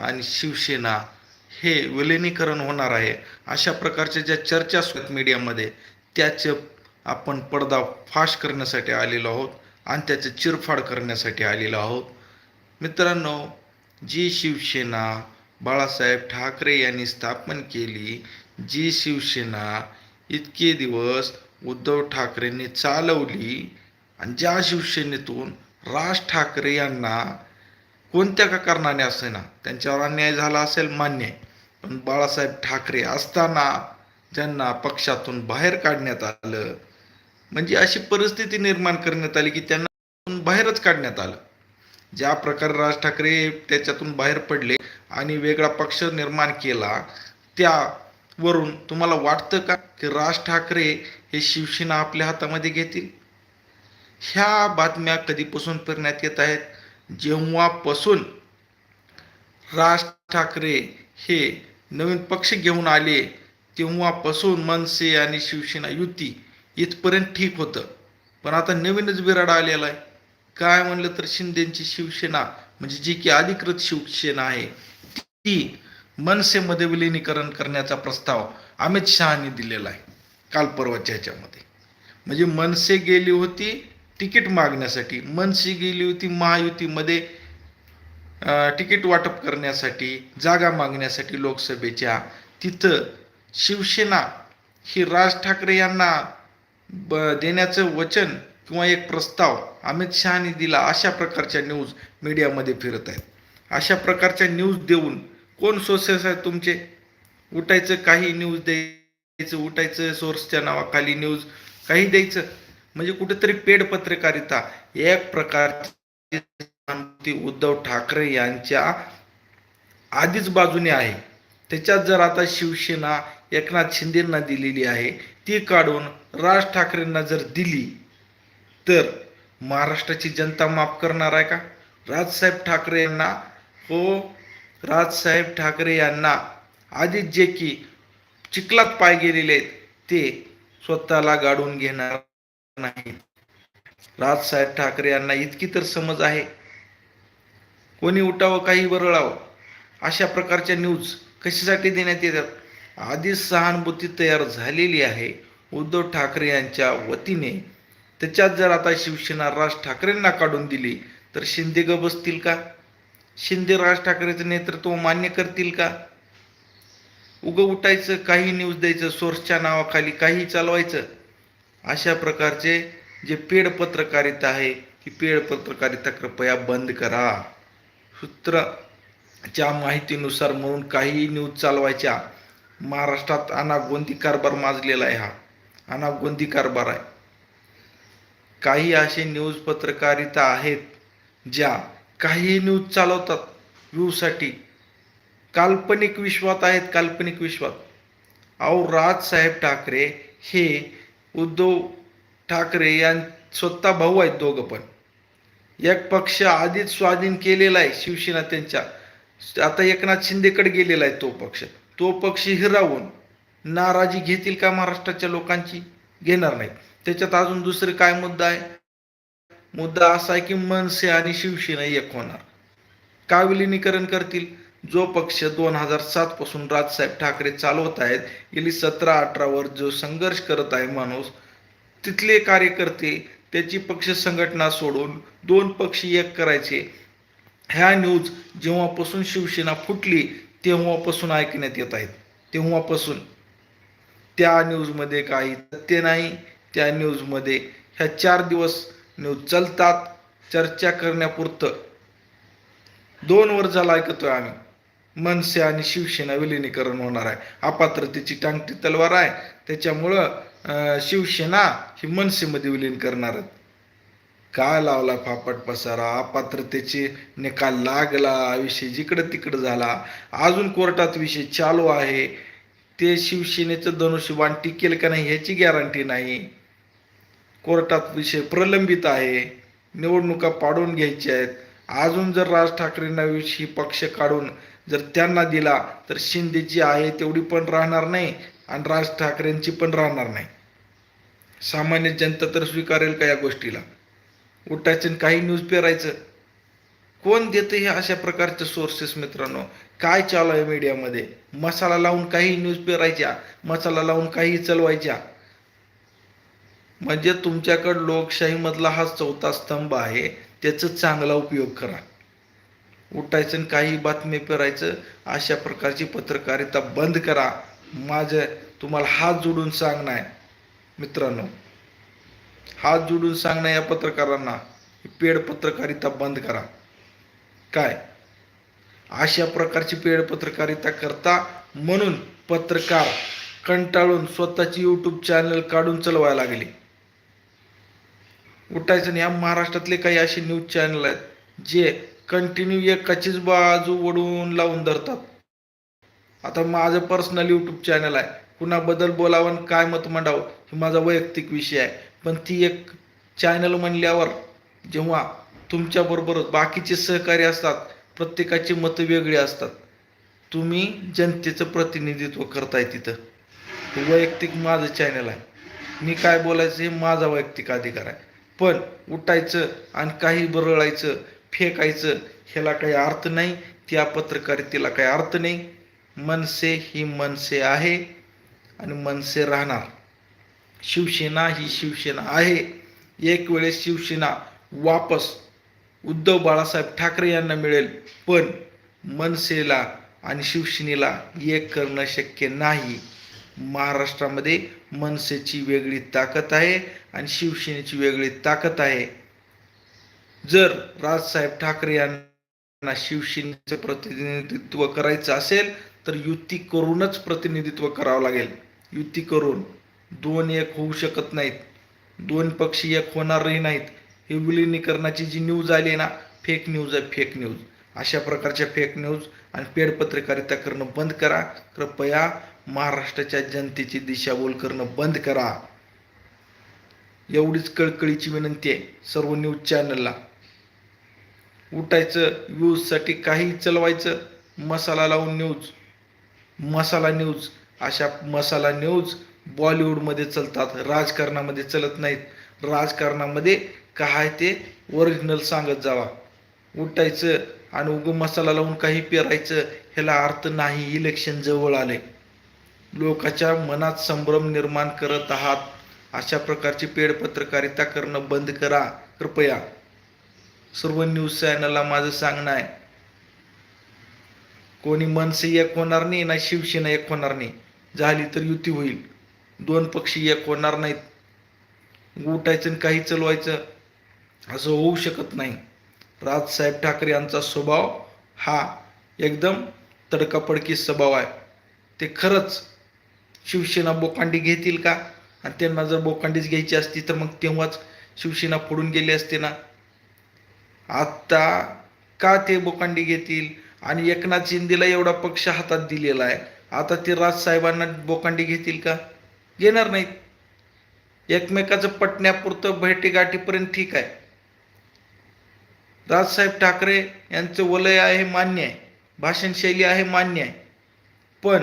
आणि शिवसेना हे विलिनीकरण होणार आहे अशा प्रकारच्या ज्या चर्चा असतात मीडियामध्ये त्याचे आपण पडदा फाश करण्यासाठी आलेलो आहोत आणि त्याचे चिरफाड करण्यासाठी आलेलो आहोत. मित्रांनो जी शिवसेना बाळासाहेब ठाकरे यांनी स्थापन केली जी शिवसेना इतके दिवस उद्धव ठाकरेंनी चालवली आणि ज्या शिवसेनेतून राज ठाकरे यांना कोणत्या का कारणाने असेना? त्यांच्यावर अन्याय झाला असेल मान्य आहे. पण बाळासाहेब ठाकरे असताना ज्यांना पक्षातून बाहेर काढण्यात आलं म्हणजे अशी परिस्थिती निर्माण करण्यात आली की त्यांना बाहेरच काढण्यात आलं. ज्या प्रकारे राज ठाकरे त्याच्यातून बाहेर पडले आणि वेगळा पक्ष निर्माण केला त्यावरून तुम्हाला वाटतं का की राज ठाकरे हे शिवसेना आपल्या हातामध्ये घेतील? ह्या बातम्या कधीपासून फिरण्यात येत आहेत? जेव्हापासून राज ठाकरे हे नवीन पक्ष घेऊन आले तेव्हापासून मनसे आणि शिवसेना युती इथपर्यंत ठीक होतं. पण आता नवीनच बिराड आलेला आहे. काय म्हणलं तर शिंदेची शिवसेना म्हणजे जी की अधिकृत शिवसेना आहे ती मनसेमध्ये विलिनीकरण करण्याचा प्रस्ताव अमित शहानी दिलेला आहे काल परवाच्या ह्याच्यामध्ये. म्हणजे मनसे गेली होती तिकीट मागण्यासाठी. मनसे गेली होती महायुतीमध्ये तिकीट वाटप करण्यासाठी जागा मागण्यासाठी लोकसभेच्या. तिथं शिवसेना ही राज ठाकरे यांना ब देण्याचं वचन किंवा एक प्रस्ताव अमित शहानी दिला अशा प्रकारच्या न्यूज मीडियामध्ये फिरत आहेत. अशा प्रकारच्या न्यूज देऊन कोण सोर्सेस आहेत तुमचे? उठायचं काही न्यूज द्यायचं उठायचं सोर्सच्या नावाखाली न्यूज काही द्यायचं? म्हणजे कुठेतरी पेड पत्रकारिता एक प्रकारची उद्धव ठाकरे यांच्या आधीच बाजूने आहे. त्याच्यात जर आता शिवसेना एकनाथ शिंदेंना दिलेली आहे ती काढून राज ठाकरेंना जर दिली तर महाराष्ट्राची जनता माफ करणार आहे का? राजसाहेब ठाकरे यांना हो राजसाहेब ठाकरे यांना आधीच जे की चिखलात पाय गेलेले आहेत ते स्वतःला गाडून घेणार नाही. राजसाहेब ठाकरे यांना इतकी तर समज आहे. कोणी उठावं काही बरळावं अशा प्रकारच्या न्यूज कशासाठी देण्यात येतात? आधीच सहानुभूती तयार झालेली आहे उद्धव ठाकरे यांच्या वतीने. त्याच्यात जर आता शिवसेना राज ठाकरेंना काढून दिली तर शिंदे ग बसतील का? शिंदे राज ठाकरेचं नेतृत्व मान्य करतील का? उगं उठायचं काही न्यूज द्यायचं सोर्सच्या नावाखाली काही चालवायचं अशा प्रकारचे जे पेड पत्रकारिता आहे ती पेड पत्रकारिता कृपया बंद करा. सूत्रच्या माहितीनुसार म्हणून काही न्यूज चालवायच्या महाराष्ट्रात अनागोंदी कारभार माजलेला आहे हा. अनागोंदी कारभार आहे. काही असे न्यूज पत्रकारिता आहेत ज्या काही न्यूज चालवतात व्ह्यूसाठी काल्पनिक विश्वात आहेत काल्पनिक विश्वात. अहो राजसाहेब ठाकरे हे उद्धव ठाकरे यां स्वतः भाऊ आहेत दोघं पण. एक पक्ष आधीच स्वाधीन केलेला आहे शिवसेना त्यांच्या. आता एकनाथ शिंदेकडे गेलेला आहे तो पक्ष. तो पक्ष हिरावून नाराजी घेतील का महाराष्ट्राच्या लोकांची? घेणार नाहीत. त्याच्यात अजून दुसरे काय मुद्दा आहे? मुद्दा असा आहे की मनसे आणि शिवसेना एक होणार. का विलिनीकरण करतील. जो पक्ष दोन हजार सात पासून राजसाहेब ठाकरे चालवत आहेत गेली सतरा अठरावर जो संघर्ष करत आहे माणूस तिथले कार्यकर्ते त्याची पक्ष संघटना सोडून दोन पक्ष एक करायचे. ह्या न्यूज जेव्हापासून शिवसेना फुटली तेव्हापासून ऐकण्यात येत आहेत. तेव्हापासून. त्या न्यूजमध्ये काही तथ्य नाही त्या न्यूजमध्ये ह्या चार दिवस न्यूज चालतात चर्चा करण्यापुरतं. दोन वर झाला ऐकतोय आम्ही. मनसे आणि शिवसेना विलिनीकरण होणार आहे. अपात्रतेची टांगती तलवार आहे. त्याच्यामुळं शिवसेना ही मनसेमध्ये विलीन करणार आहेत. काय लावला फापट पसारा? अपात्रतेचे निकाल लागला विषय जिकडं तिकडं झाला. अजून कोर्टात विषय चालू आहे. ते शिवसेनेचं धनुष्यबाण टिकेल का नाही ह्याची गॅरंटी नाही. कोर्टात विषय प्रलंबित आहे. निवडणुका पाडून घ्यायच्या आहेत. अजून जर राज ठाकरेंना विषयी पक्ष काढून जर त्यांना दिला तर शिंदेची आहे तेवढी पण राहणार नाही आणि राज ठाकरेंची पण राहणार नाही. सामान्य जनता तर स्वीकारेल का या गोष्टीला? उठायचं आणि काही न्यूज पेरायचं. कोण देतं हे अशा प्रकारचे सोर्सेस मित्रांनो? काय चालू आहे मीडियामध्ये मसाला लावून काही न्यूज पेरायच्या मसाला लावून काही चलवायच्या. म्हणजे तुमच्याकडं लोकशाहीमधला हा चौथा स्तंभ आहे त्याचा चांगला उपयोग करा. उठायचं आणि काही बातमी पेरायचं अशा प्रकारची पत्रकारिता बंद करा. माझं तुम्हाला हात जोडून सांगणं आहे मित्रांनो हात जोडून सांगणं या पत्रकारांना पेड पत्रकारिता बंद करा. काय? अशा प्रकारची पेड पत्रकारिता करता म्हणून पत्रकार कंटाळून स्वतःची यूट्यूब चॅनल काढून चालवायला लागले. उठायचं या महाराष्ट्रातले काही असे न्यूज चॅनल आहेत जे कंटिन्यू एकाचीच बाजू वडून लावून धरतात. आता माझं पर्सनल यूट्यूब चॅनल आहे. कुणाबद्दल बोलावं आणि काय मत मांडावं हे माझा वैयक्तिक विषय आहे. पण ती एक चॅनल म्हणल्यावर जेव्हा तुमच्याबरोबर बाकीचे सहकारी असतात प्रत्येकाची मतं वेगळी असतात. तुम्ही जनतेचं प्रतिनिधित्व करताय तिथं. वैयक्तिक माझं चॅनल आहे. मी काय बोलायचं हे माझा वैयक्तिक अधिकार आहे. पण उठायचं आणि काही बरळायचं फेकायचं ह्याला काही अर्थ नाही त्या पत्रकारितेला काही अर्थ नाही. मनसे ही मनसे आहे आणि मनसे राहणार. शिवसेना ही शिवसेना आहे. एक वेळेस शिवसेना वापस उद्धव बाळासाहेब ठाकरे यांना मिळेल पण मनसेला आणि शिवसेनेला एक करणं शक्य नाही. महाराष्ट्रामध्ये मनसेची वेगळी ताकद आहे आणि शिवसेनेची वेगळी ताकद आहे. जर राजसाहेब ठाकरे यांना शिवसेनेचं प्रतिनिधित्व करायचं असेल तर युती करूनच प्रतिनिधित्व करावं लागेल. युती करून दोन एक होऊ शकत नाहीत. दोन पक्ष एक होणारही नाहीत. हे विलिनीकरणाची जी न्यूज आली ना फेक न्यूज आहे फेक न्यूज अशा प्रकारच्या फेक न्यूज आणि पेड पत्रकारिता करणं बंद करा. कृपया महाराष्ट्राच्या जनतेची दिशाभूल करणं बंद करा. एवढीच कळकळीची विनंती आहे सर्व न्यूज चॅनलला उठायचं व्ह्यूजसाठी काही चलवायचं मसाला लावून न्यूज मसाला न्यूज अशा मसाला न्यूज बॉलिवूडमध्ये चलतात राजकारणामध्ये चलत नाहीत. राजकारणामध्ये काय ते ओरिजिनल सांगत जावा. उठायचं आणि उगं मसाला लावून काही पेरायचं ह्याला अर्थ नाही. इलेक्शन जवळ आले. लोकाच्या मनात संभ्रम निर्माण करत आहात. अशा प्रकारची पेड पत्रकारिता करणं बंद करा कृपया. सर्व न्यूज चॅनलला माझं सांगणं आहे. कोणी मनसे एक होणार नाही ना शिवसेना एक होणार नाही. झाली तर युती होईल. दोन पक्षी एक होणार नाहीत. उठायचं आणि काही चलवायचं असं होऊ शकत नाही. राजसाहेब ठाकरे यांचा स्वभाव हा एकदम तडकापडकी स्वभाव आहे. ते खरंच शिवसेना बोकांडी घेतील का? आणि त्यांना जर बोकांडीच घ्यायची असती तर मग तेव्हाच शिवसेना फोडून गेली असते ना. आत्ता का ते बोकांडी घेतील? आणि एकनाथ शिंदेला एवढा पक्ष हातात दिलेला आहे. आता ते राजसाहेबांना बोकांडी घेतील का? घेणार नाहीत. एकमेकाचं पटण्यापुरतं भेटीगाठीपर्यंत ठीक आहे. राजसाहेब ठाकरे यांचं वलय आहे मान्य आहे. भाषणशैली आहे मान्य आहे. पण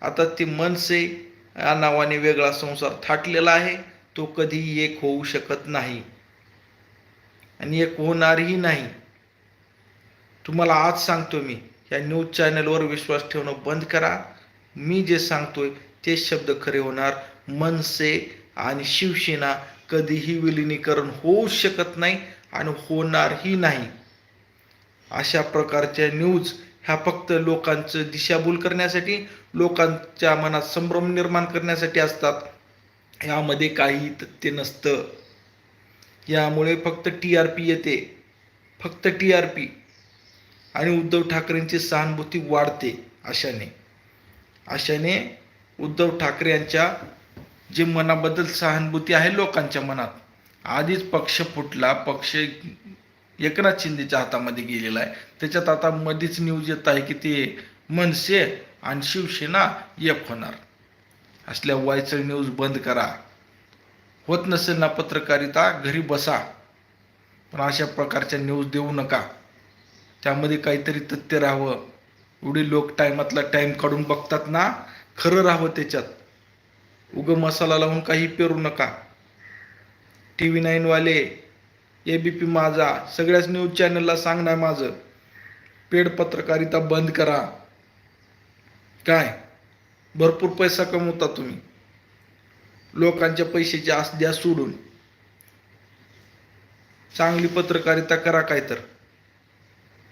आता ती मनसे या नावाने वेगळा संसार थाटलेला आहे तो कधीही एक होऊ शकत नाही. आणि एक होणारही नाही. तुम्हाला आज सांगतो मी या न्यूज चॅनलवर विश्वास ठेवणं बंद करा. मी जे सांगतोय ते शब्द खरे होणार. मनसे आणि शिवसेना कधीही विलिनीकरण होऊ शकत नाही आणि होणारही नाही. अशा प्रकारच्या न्यूज ह्या फक्त लोकांचं दिशाभूल करण्यासाठी लोकांच्या मनात संभ्रम निर्माण करण्यासाठी असतात. यामध्ये काही तथ्य नसतं. यामुळे फक्त टी आर पी येते. फक्त टी आर पी आणि उद्धव ठाकरेंची सहानुभूती वाढते अशाने. अशाने उद्धव ठाकरे यांच्या जे मनाबद्दल सहानुभूती आहे लोकांच्या मनात आधीच पक्ष फुटला पक्ष एकनाथ शिंदेच्या हातामध्ये गेलेला आहे. त्याच्यात आता मध्येच न्यूज येत आहे की ते मनसे आणि शिवसेना एक होणार. असल्या वायचळ न्यूज बंद करा. होत नसेल ना पत्रकारिता घरी बसा. पण अशा प्रकारच्या न्यूज देऊ नका. त्यामध्ये काहीतरी तथ्य राहावं. एवढी लोक टायमातला टाईम काढून बघतात ना. खरं राहावं त्याच्यात. उगं मसाला लावून काही पेरू नका. टी व्ही नाईनवाले ए बी पी माझा सगळ्याच न्यूज चॅनलला सांगणार माझं. पेड पत्रकारिता बंद करा. काय? भरपूर पैसा कमवता तुम्ही. लोकांच्या पैशाची आस द्या सोडून. चांगली पत्रकारिता करा काय तर.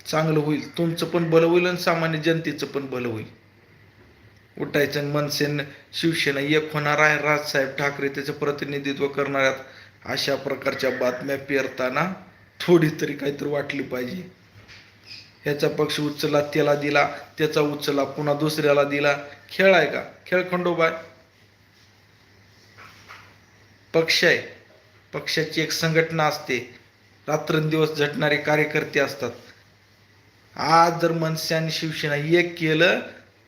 चांगलं होईल. तुमचं पण भलं होईल आणि सामान्य जनतेचं पण भलं होईल. उठायचं मनसेन शिवसेना एक होणार आहे. राजसाहेब ठाकरे त्याचं प्रतिनिधित्व करणाऱ्यात अशा प्रकारच्या बातम्या पेरताना थोडी तरी काहीतरी वाटली पाहिजे. ह्याचा पक्ष उचला त्याला दिला त्याचा उचला पुन्हा दुसऱ्याला दिला. खेळ आहे का? खेळ खंडोबाय पक्ष आहे. पक्षाची एक संघटना असते. रात्रंदिवस झटणारे कार्यकर्ते असतात. आज जर मनसे आणि शिवसेना एक केलं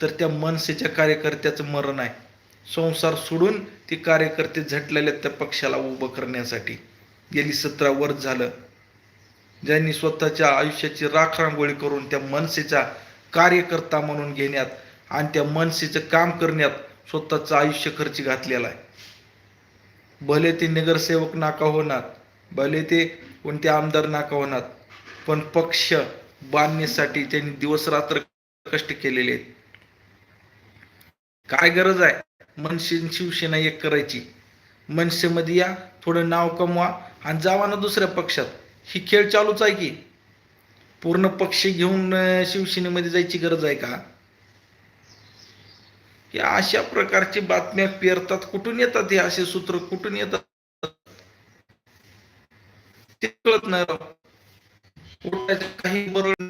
तर त्या मनसेच्या कार्यकर्त्याचं मरण आहे. संसार सोडून ते कार्यकर्ते झटलेले आहेत त्या पक्षाला उभं करण्यासाठी. गेली सतरा वर्ष झालं. ज्यांनी स्वतःच्या आयुष्याची राखरांगोळी करून त्या मनसेचा कार्यकर्ता म्हणून घेण्यात आणि त्या मनसेचं काम करण्यात स्वतःचं आयुष्य खर्च घातलेला आहे. भले ते नगरसेवक नाका होणार भले ते कोणते आमदार नाका होणार पण पक्ष बांधण्यासाठी त्यांनी दिवस रात्र कष्ट केलेले आहेत. काय गरज आहे? मनसे शिवसेना एक करायची. मनसेमध्ये या थोडं नाव कमवा आणि जावा ना दुसऱ्या पक्षात. ही खेळ चालूच आहे की. पूर्ण पक्ष घेऊन शिवसेनेमध्ये जायची गरज आहे का? या अशा प्रकारची बातम्या पेरतात. कुठून येतात हे असे सूत्र? कुठून येतात? ते कळत नाही काही बरोबर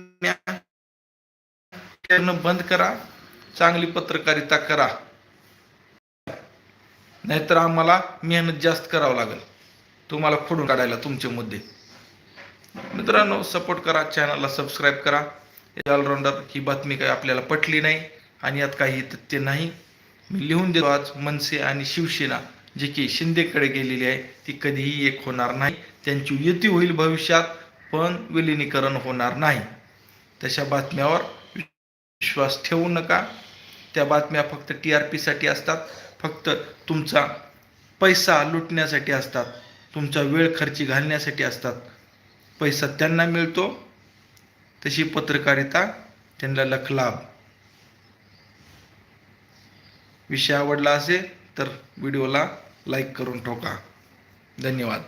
बंद करा. चांगली पत्रकारिता करा. नाहीतर आम्हाला मेहनत जास्त करावं लागेल. तुम्हाला फोडून काढायला तुमचे मुद्दे. मित्रांनो सपोर्ट करा चॅनलला सबस्क्राईब करा. ऑलराऊंडर ही बातमी काही आपल्याला पटली नाही आणि यात काही तथ्य नाही. मी लिहून देतो आज मनसे आणि शिवसेना जी की शिंदेकडे गेलेली आहे ती कधीही एक होणार नाही. त्यांची युती होईल भविष्यात पण विलिनीकरण होणार नाही. तशा बातम्यावर विश्वास ठेवू नका. त्या बातम्या फक्त टी आर पीसाठी असतात. फक्त तुमचा पैसा लुटण्यासाठी असतात. तुमचा वेळ खर्ची घालण्यासाठी असतात. पैसा त्यांना मिळतो. तशी पत्रकारिता त्यांना लखलाभ विषय आवडला असेल तर व्हिडिओला लाईक करून ठोका. धन्यवाद.